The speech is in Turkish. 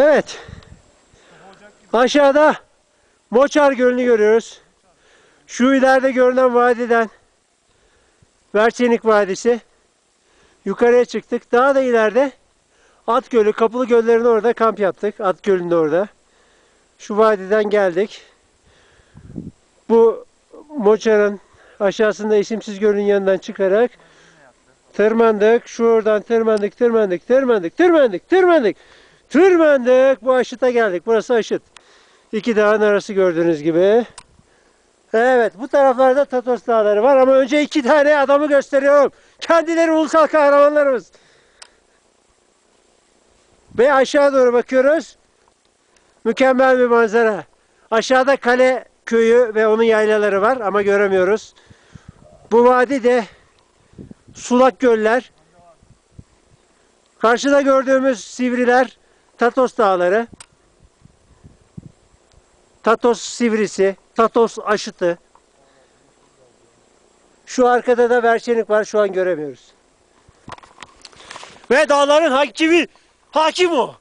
Evet. Aşağıda Moçar Gölü'nü görüyoruz. Şu ileride görünen vadiden Verçenik Vadisi. Yukarıya çıktık. Daha da ileride At Gölü, Kapılı Göller'in orada kamp yaptık. At Gölü'nün orada. Şu vadiden geldik. Bu Moçar'ın aşağısında isimsiz gölün yanından çıkarak tırmandık. Şuradan tırmandık, tırmandık, tırmandık, tırmandık, tırmandık. Tırmandık. Bu aşıta geldik. Burası aşıt. İki dağın arası gördüğünüz gibi. Evet bu taraflarda Tatos Dağları var ama önce iki tane adamı gösteriyorum. Kendileri ulusal kahramanlarımız. Ve aşağı doğru bakıyoruz. Mükemmel bir manzara. Aşağıda kale köyü ve onun yaylaları var ama göremiyoruz. Bu vadi de sulak göller. Karşıda gördüğümüz sivriler Tatos Dağları. Tatos sivrisi, Tatos aşıtı. Şu arkada da Verçenik var. Şu an göremiyoruz. Ve dağların hakimi, hakim o.